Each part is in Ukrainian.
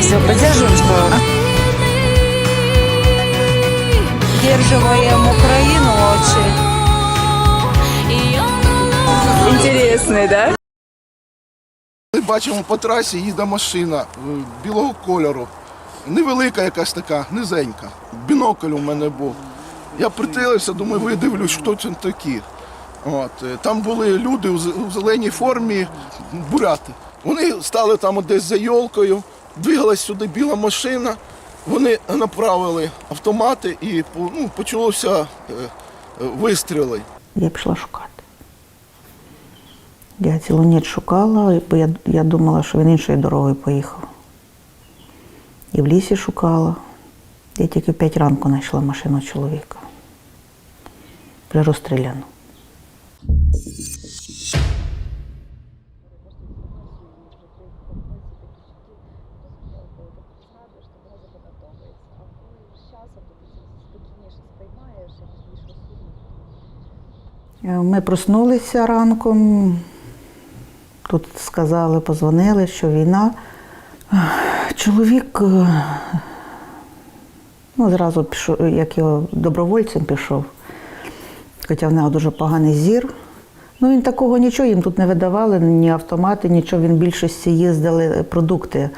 Настя, поддерживаем, что Поддерживаем Украину очень. интересный, да? Ми бачимо по трасі їде машина е, білого кольору. Невелика якась така, низенька. Бінокль у мене був. Я притилився, думаю, видивлюсь, хто це такі. От. е, Там були люди у з- у зеленій формі, буряти. Вони стали там десь за йолкою, двигалась сюди біла машина. Вони направили автомати і ну, почалося е, е, вистріли. Я пішла шукати. Я цілу ніч шукала, бо я, я думала, що він іншою дорогою поїхав. І в лісі шукала. Я тільки в 5 ранку знайшла машину чоловіка. Вже розстріляну. Ми проснулися ранком. Тут сказали, позвонили, що війна. Чоловік е, ну, зразу пішов, як його добровольцем пішов, хоча в нього дуже поганий зір. Ну, він такого нічого їм тут не видавали, ні автомати, нічого. Він більшості їздили продукти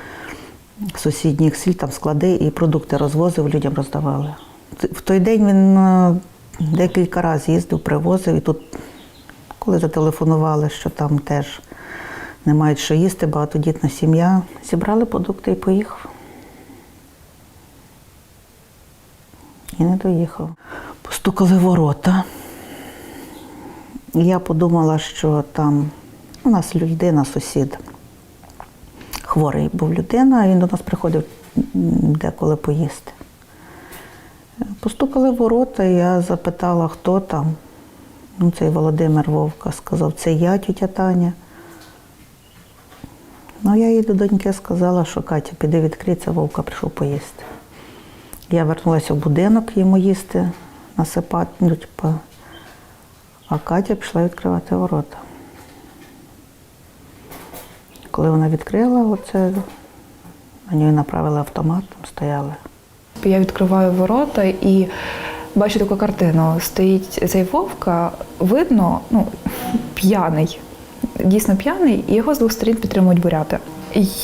сусідніх сіл, там склади і продукти розвозив, людям роздавали. В той день він е, декілька разів їздив, привозив, і тут, коли зателефонували, що там теж не мають що їсти, багатодітна сім'я, зібрали продукти і поїхав. І не доїхав. Постукали ворота. Я подумала, що там у нас людина, сусід. Хворий був людина, він до нас приходив деколи поїсти. Постукали в ворота, я запитала, хто там. Ну, цей Володимир Вовка сказав, це я, тітя Таня. Ну, я їй до доньки сказала, що Катя, піди відкрийся, Вовка прийшов поїсти. Я вернулася в будинок йому їсти, насипати, ну, типу, а Катя пішла відкривати ворота. Коли вона відкрила, оце, на нього направили автомат, там стояли. Я відкриваю ворота і бачу таку картину. Стоїть цей вовка, видно, ну, п'яний, дійсно п'яний, і його з двох сторін підтримують буряти.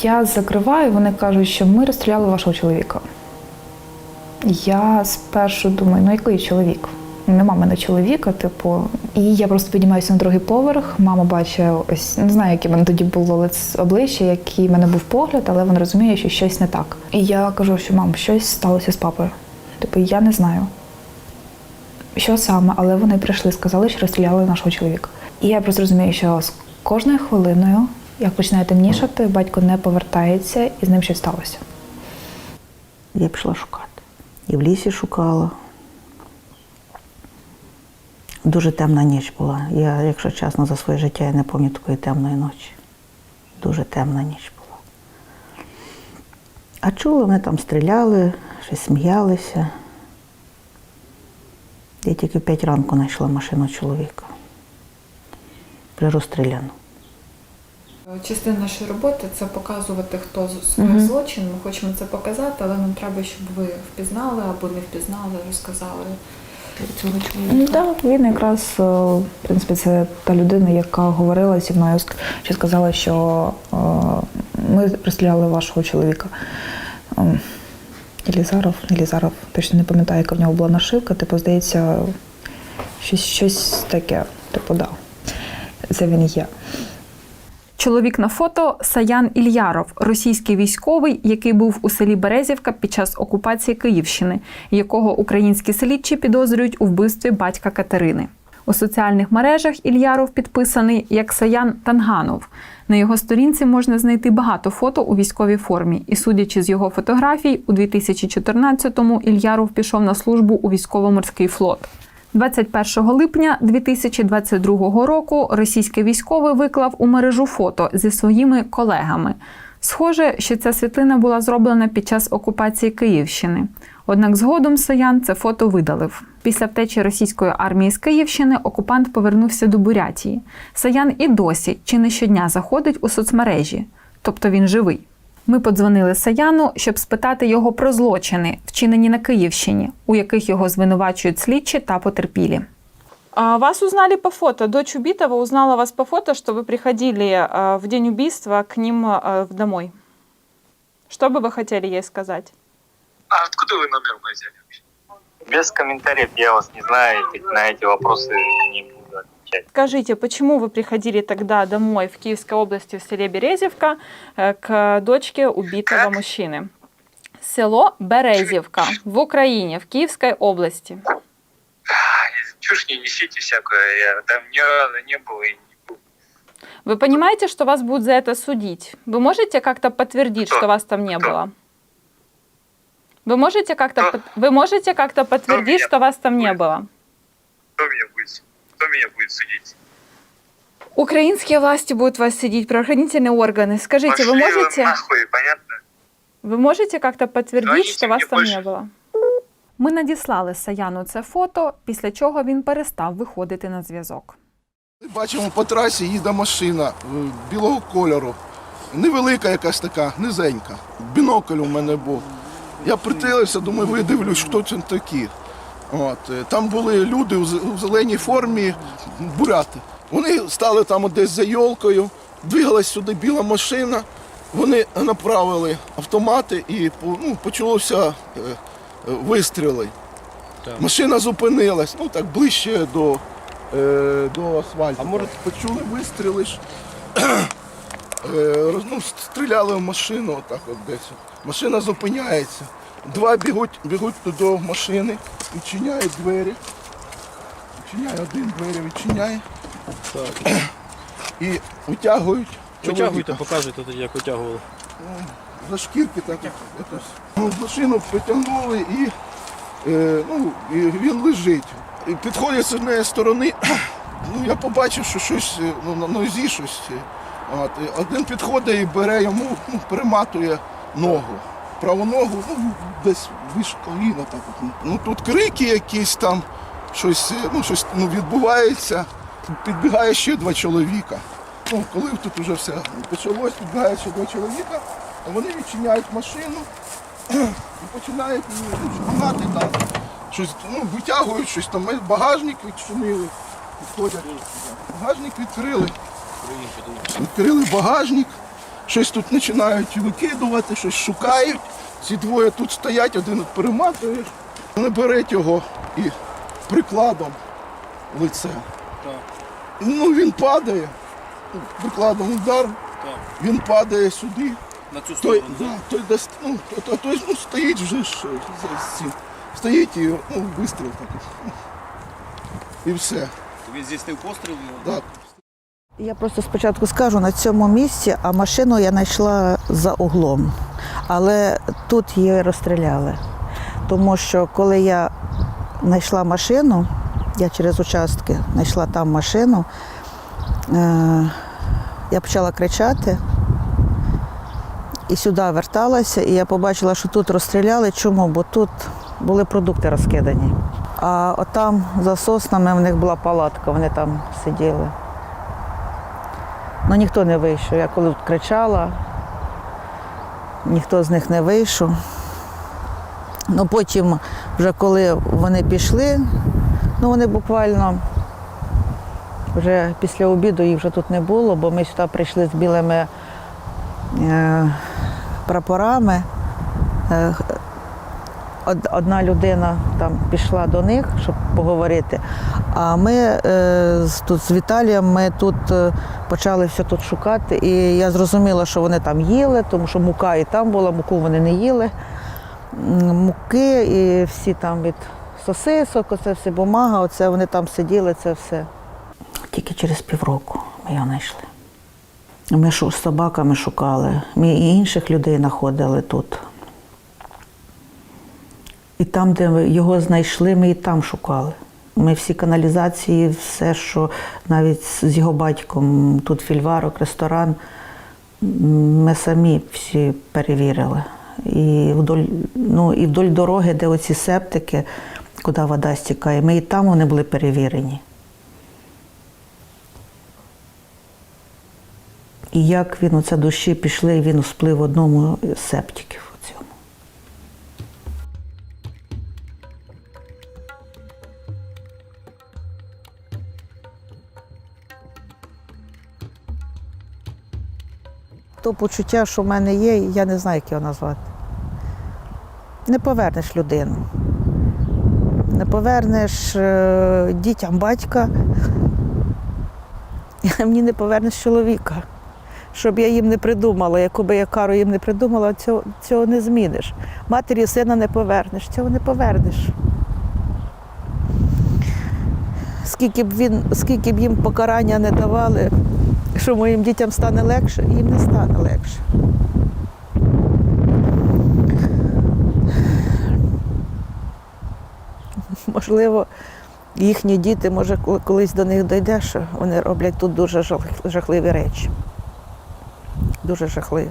Я закриваю, вони кажуть, що ми розстріляли вашого чоловіка. Я спершу думаю, ну який чоловік? Нема в мене чоловіка, типу. І я просто піднімаюся на другий поверх. Мама бачить ось не знаю, яке в мене тоді було обличчя, який в мене був погляд, але вона розуміє, що щось не так. І я кажу, що мам, щось сталося з папою. Типу, я не знаю. Що саме, але вони прийшли, сказали, що розстріляли нашого чоловіка. І я просто розумію, що з кожною хвилиною, як починає темнішати, батько не повертається і з ним щось сталося. Я пішла шукати. І в лісі шукала. Дуже темна ніч була. Я, якщо чесно, за своє життя я не пам'ятаю такої темної ночі. Дуже темна ніч була. А чула, вони там стріляли, щось сміялися. Я тільки в 5 ранку знайшла машину чоловіка. Вже розстріляну. Частина нашої роботи це показувати, хто скоїв злочин. Ми хочемо це показати, але нам треба, щоб ви впізнали або не впізнали, розказали цього Ну, чоловіка. Так, він якраз, е, в принципі, це та людина, яка говорила зі мною, що сказала, що е, ми розстріляли вашого чоловіка. Ем, Елізаров, Елізаров, точно не пам'ятаю, яка в нього була нашивка, типу, здається, щось, щось таке, типу, да. Це він є. Чоловік на фото Саян Ільяров, російський військовий, який був у селі Березівка під час окупації Київщини, якого українські слідчі підозрюють у вбивстві батька Катерини. У соціальних мережах Ільяров підписаний як Саян Танганов. На його сторінці можна знайти багато фото у військовій формі, і судячи з його фотографій, у 2014-му Ільяров пішов на службу у військово-морський флот. 21 липня 2022 року російський військовий виклав у мережу фото зі своїми колегами. Схоже, що ця світлина була зроблена під час окупації Київщини. Однак згодом Саян це фото видалив. Після втечі російської армії з Київщини окупант повернувся до Бурятії. Саян і досі чи не щодня заходить у соцмережі, тобто він живий. Ми подзвонили Саяну, щоб спитати його про злочини, вчинені на Київщині, у яких його звинувачують слідчі та потерпілі. А, Вас узнали по фото. Дочь убитого узнала вас по фото, что вы приходили а, в день убийства к ним а, в домой. Что бы вы хотели ей сказать? А откуда вы номер мой взяли вообще? Без комментариев я вас не знаю, и на эти вопросы не буду Отвечать. Скажите, почему вы приходили тогда домой в Киевской области в селе Березевка э, к дочке убитого Как? мужчины? Село Березевка в Украине, в Киевской области. Чушь не несите всякую, я там разу не был и не буду. Вы понимаете, что вас будут за это судить? Вы можете как-то подтвердить, Кто? что вас там не Кто? было? Вы можете как-то Кто? под- вы можете как-то подтвердить, что вас там не было? Кто меня будет, кто меня будет судить? Украинские власти будут вас судить, правоохранительные органы. Скажите, вы Пошли можете, нахуй, понятно? вы можете как-то подтвердить, Звоните что вас мне там больше. не было? Ми надіслали Саяну це фото, після чого він перестав виходити на зв'язок. Бачимо по трасі їде машина е, білого кольору. Невелика якась така, низенька. Бінокль у мене був. Я притилився, думаю, видивлюсь, хто це такі. От. е, Там були люди у зеленій формі, буряти. Вони стали там десь за йолкою, двигалась сюди біла машина. Вони направили автомати і ну, почалося е, е, вистріли. Машина зупинилась, ну так ближче до, е, до асфальту. А може почули вистріли ж. Е, ну, стріляли в машину, отак от десь. Машина зупиняється. Два бігуть, бігуть до машини, відчиняють двері. Відчиняє один двері, відчиняє. І витягують. Витягуйте, показуйте тоді, як витягували. за шкірки так якось. Ну, машину притягнули і, е, ну, і він лежить. І підходять з однієї сторони, ну, я побачив, що щось е, ну, на нозі щось. е, От, і один підходить і бере йому, ну, перематує ногу. Праву ногу, ну, десь вище коліна. Так от. Ну, тут крики якісь там, щось, ну, щось ну, відбувається. Підбігає ще два чоловіка. Ну, коли тут вже все почалось, підбігає ще два чоловіка, а вони відчиняють машину і починають ну, шпинати там. Щось ну, витягують щось там, Ми багажник відчинили, підходять. Багажник відкрили. Відкрили багажник, щось тут починають викидувати, щось шукають. Ці двоє тут стоять, один перематує. Вони беруть його і прикладом лице. Ну він падає. Ну, Прикладом удар, він падає сюди. На цю Той, да, той, десь, ну, той, той ну, стоїть вже ж, е, за- цим. Стоїть і ну, вистріл такий. І все. Він здійснив постріл. Так. Я просто спочатку скажу на цьому місці, а машину я знайшла за углом. Але тут її розстріляли. Тому що коли я знайшла машину, я через участки знайшла там машину, е- я почала кричати і сюди верталася, і я побачила, що тут розстріляли. Чому? Бо тут були продукти розкидані. А отам за соснами в них була палатка, вони там сиділи. Ну ніхто не вийшов. Я коли кричала, ніхто з них не вийшов. Ну потім, вже коли вони пішли, ну вони буквально вже після обіду їх вже тут не було, бо ми сюди прийшли з білими е, прапорами. Е, одна людина там пішла до них, щоб поговорити. А ми е, тут з Віталієм ми тут е, почали все тут шукати. І я зрозуміла, що вони там їли, тому що мука і там була, муку вони не їли. Муки і всі там від сосисок, оце все бумага, оце вони там сиділи, це все. Тільки через півроку ми його знайшли. Ми з собаками шукали, ми і інших людей знаходили тут. Там, де ми його знайшли, ми і там шукали. Ми всі каналізації, все, що навіть з його батьком, тут фільварок, ресторан, ми самі всі перевірили. І вдоль, ну, і вдоль дороги, де оці септики, куди вода стікає, ми і там вони були перевірені. І як він оце душі пішли, і він сплив в одному з септиків. у цьому. То почуття, що в мене є, я не знаю, як його назвати. Не повернеш людину. Не повернеш е, дітям батька, мені не повернеш чоловіка. Щоб я їм не придумала, яку би я кару їм не придумала, цього, цього не зміниш. Матері сина не повернеш, цього не повернеш. Скільки б, він, скільки б їм покарання не давали, що моїм дітям стане легше, їм не стане легше. Можливо, їхні діти, може, колись до них дійде, що вони роблять тут дуже жахливі речі. Дуже жахливі.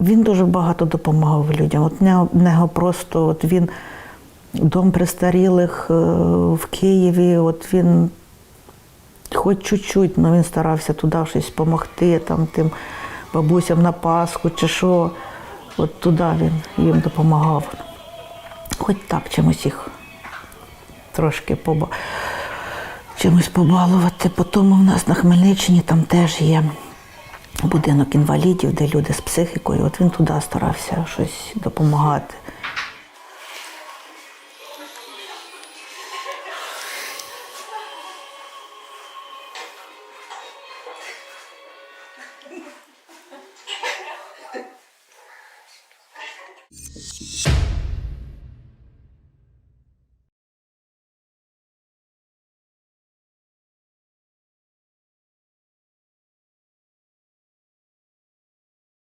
Він дуже багато допомагав людям. От нього- просто от він дом престарілих е, в Києві, от він хоч чуть-чуть, але він старався туди щось допомогти, там тим бабусям на Пасху чи що. От туди він їм допомагав. Хоч так чимось їх трошки поба... чимось побалувати. Потім у нас на Хмельниччині там теж є будинок інвалідів, де люди з психікою. От він туди старався щось допомагати.